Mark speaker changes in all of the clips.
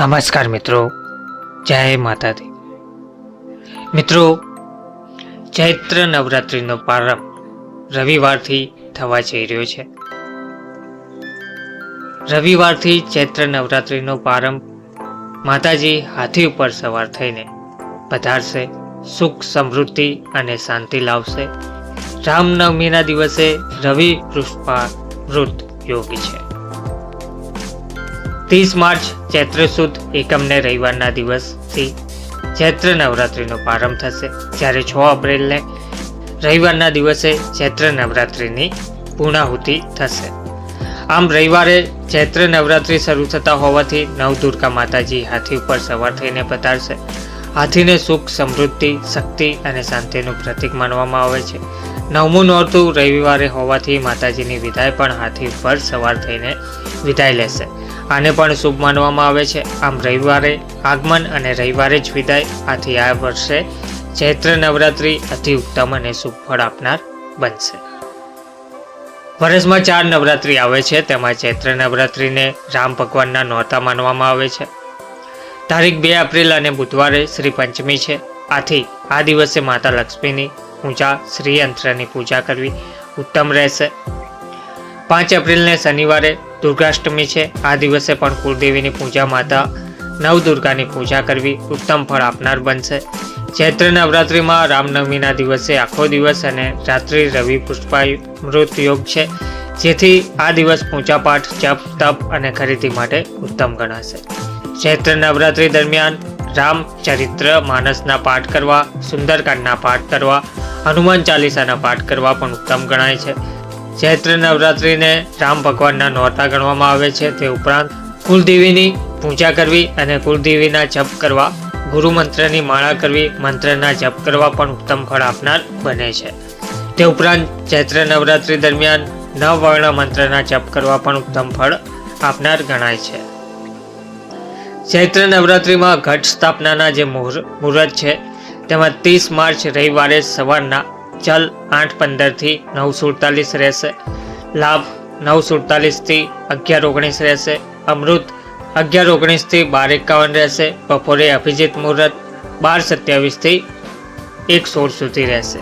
Speaker 1: નમસ્કાર મિત્રો. જય માતાજી. મિત્રો, ચૈત્ર નવરાત્રિનો પ્રારંભ રવિવારથી થવા જઈ રહ્યો છે. રવિવારથી ચૈત્ર નવરાત્રિનો પ્રારંભ માતાજી હાથી ઉપર સવાર થઈને પધારશે, સુખ સમૃદ્ધિ અને શાંતિ લાવશે. રામનવમીના દિવસે રવિ પુષ્પા વૃત યોગી છે. ત્રીસ માર્ચ, ચૈત્ર સુદ, એકમને રવિવારના દિવસથી ચૈત્ર નવરાત્રિનો પ્રારંભ થશે. જ્યારે છ એપ્રિલને રવિવારના દિવસે ચૈત્ર નવરાત્રિની પૂર્ણાહુતિ થશે. આમ રવિવારે ચૈત્ર નવરાત્રિ શરૂ થતા હોવાથી નવદુર્ગા માતાજી હાથી ઉપર સવાર થઈને પધારશે. હાથીને સુખ, સમૃદ્ધિ, શક્તિ અને શાંતિનું પ્રતીક માનવામાં આવે છે. નવમું નોરતું રવિવારે હોવાથી માતાજીની વિદાય પણ હાથી ઉપર સવાર થઈને વિદાય લેશે. આને પણ શુભ માનવામાં આવે છે. આમ રવિવારે આગમન અને રવિવારે જ વિદાય. આથી આ વર્ષે ચૈત્ર નવરાત્રિ અતિ ઉત્તમ અને શુભ ફળ આપનાર બનશે. વર્ષમાં ચાર નવરાત્રિ આવે છે. તેમાં ચૈત્ર નવરાત્રિને રામ ભગવાનના નોરતા માનવામાં આવે છે. તારીખ બે એપ્રિલ અને બુધવારે શ્રી પંચમી છે. આથી આ દિવસે માતા લક્ષ્મીની પૂજા, શ્રીયંત્રની પૂજા કરવી ઉત્તમ રહેશે. પાંચ એપ્રિલને શનિવારે દુર્ગાષ્ટમી છે. આ દિવસે પણ કુળદેવીની પૂજા માતા નવદુર્ગાની પૂજા કરવી ઉત્તમ ફળ આપનાર બનશે. ચૈત્ર નવરાત્રિમાં રામનવમીના દિવસે આખો દિવસ અને રાત્રિ રવિ પુષ્પામૃત યોગ છે. જેથી આ દિવસ પૂજાપાઠ, જપ, તપ અને ખરીદી માટે ઉત્તમ ગણાશે. ચૈત્ર નવરાત્રિ દરમિયાન રામચરિત્ર માનસના પાઠ કરવા, સુંદરકાંડના પાઠ કરવા, હનુમાન ચાલીસાના પાઠ કરવા પણ ઉત્તમ ગણાય છે. ચૈત્ર નવરાત્રિને રામ ભગવાનના નોરતા ગણવામાં આવે છે. તે ઉપરાંત કુલદેવીની પૂજા કરવી અને કુલદેવીના જપ કરવા, ગુરુ મંત્રની માળા કરવી, મંત્રના જપ કરવા પણ ઉત્તમ ફળ આપનાર બને છે. તે ઉપરાંત ચૈત્ર નવરાત્રિ દરમિયાન નવવર્ણ મંત્રના જપ કરવા પણ ઉત્તમ ફળ આપનાર ગણાય છે. ચૈત્ર નવરાત્રિમાં ઘટ સ્થાપનાના જે મુહૂર્ત છે, તેમાં ત્રીસ માર્ચ રવિવારે સવારના ચલ આઠ પંદરથી નવ સુડતાલીસ રહેશે. લાભ નવ સુડતાલીસથી અગિયાર ઓગણીસ રહેશે. અમૃત અગિયાર ઓગણીસથી બાર એકાવન રહેશે. બપોરે અભિજીત મુહૂર્ત બાર સત્યાવીસથી એક સોળ સુધી રહેશે.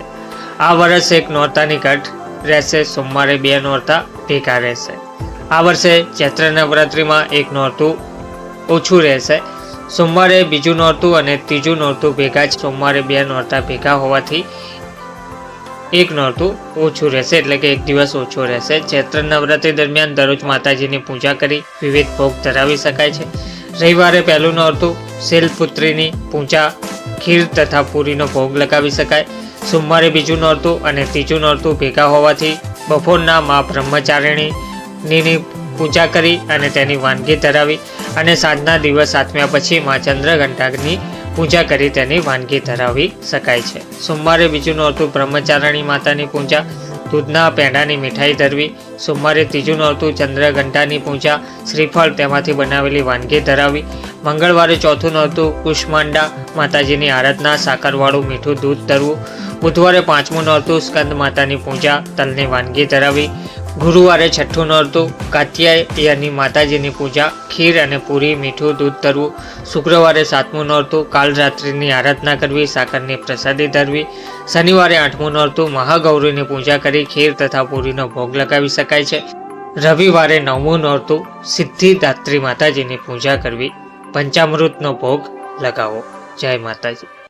Speaker 1: આ વર્ષે એક નોરતાની ઘટ રહેશે. સોમવારે બે નોરતા ભેગા રહેશે. આ વર્ષે ચૈત્ર નવરાત્રિમાં એક નોરતું ઓછું રહેશે. સોમવારે બીજું નોરતું અને ત્રીજું નોરતું ભેગા જ સોમવારે બે નોરતા ભેગા હોવાથી એક નોરતું ઓછું રહેશે એટલે કે એક દિવસ ઓછો રહેશે. ચૈત્ર નવરાત્રિ દરમિયાન દરરોજ માતાજીની પૂજા કરી વિવિધ ભોગ ધરાવી શકાય છે. રવિવારે પહેલું નોરતું શૈલપુત્રીની પૂજા, ખીર તથા પૂરીનો ભોગ લગાવી શકાય. સોમવારે બીજું નોરતું અને ત્રીજું નોરતું ભેગા હોવાથી બપોરના મા બ્રહ્મચારિણીની પૂજા કરી અને તેની વાનગી ધરાવી અને સાંજના દિવસ આત્મ્યા પછી મા ચંદ્રઘંટાની પૂજા કરી તેની વાનગી ધરાવી શકાય છે. સોમવારે બીજું નોરતું બ્રહ્મચારણી માતાની પૂજા, દૂધના પેંડાની મીઠાઈ ધરવી, સોમવારે ત્રીજું નોરતું ચંદ્રઘંટાની પૂજા, શ્રીફળ તેમાંથી બનાવેલી વાનગી ધરાવી, મંગળવારે ચોથું નોરતું કુષ્માંડા માતાજીની આરાધના, સાકરવાળું મીઠું દૂધ ધરવું, બુધવારે પાંચમું નોરતું સ્કંદ માતાની પૂજા, તલની વાનગી ધરાવી ગુરુવારે છઠ્ઠું નોરતું કાત્યાયની માતાજીની પૂજા, ખીર અને પૂરી, મીઠું, દૂધ ધરવું શુક્રવારે સાતમું નોરતું કાલરાત્રિની આરાધના કરવી, સાકરની પ્રસાદી ધરવી. શનિવારે આઠમું નોરતું મહાગૌરીની પૂજા કરી, ખીર તથા પૂરીનો ભોગ લગાવી શકાય છે. રવિવારે નવમું નોરતું સિદ્ધિદાત્રી માતાજીની પૂજા કરવી. પંચામૃતનો ભોગ લગાવો. જય માતાજી.